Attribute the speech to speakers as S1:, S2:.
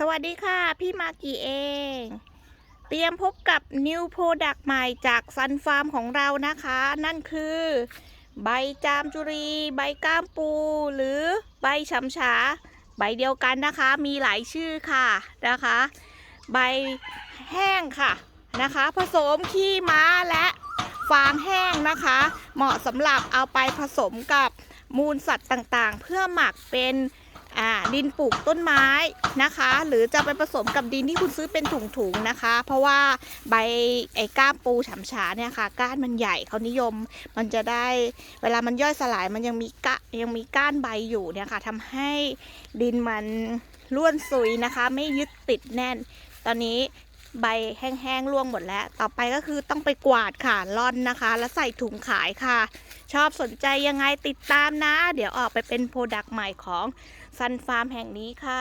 S1: สวัสดีค่ะ พี่มากีเอง เตรียมพบกับ New Product ใหม่จาก Sun Farm ของเรานะคะ นั่นคือ ใบจามจุรี ใบก้ามปู หรือใบฉำฉา ใบเดียวกันนะคะ มีหลายชื่อค่ะนะคะ ใบแห้งค่ะนะคะ ผสมขี้ม้าและฟางแห้งนะคะ เหมาะสำหรับเอาไปผสมกับมูลสัตว์ต่างๆ เพื่อหมักเป็น อ่าดินปลูกต้นไม้นะคะ หรือจะไปผสมกับดินที่คุณซื้อเป็นถุงๆนะคะ เพราะว่าใบไอ้ก้ามปูฉ่ำฉาเนี่ยค่ะ ก้านมันใหญ่เขานิยม มันจะได้เวลามันย่อยสลายมันยังมีกะยังมีก้านใบอยู่เนี่ยค่ะทำให้ดินมันร่วนซุยนะคะ ไม่ยึดติดแน่น ตอนนี้ ใบแห้งๆร่วงหมดแล้ว ต่อไปก็คือต้องไปกวาดค่ะร่อนนะคะ แล้วใส่ถุงขายค่ะ ชอบสนใจยังไงติดตามนะ เดี๋ยวออกไปเป็นโปรดักต์ใหม่ของซันฟาร์มแห่งนี้ค่ะ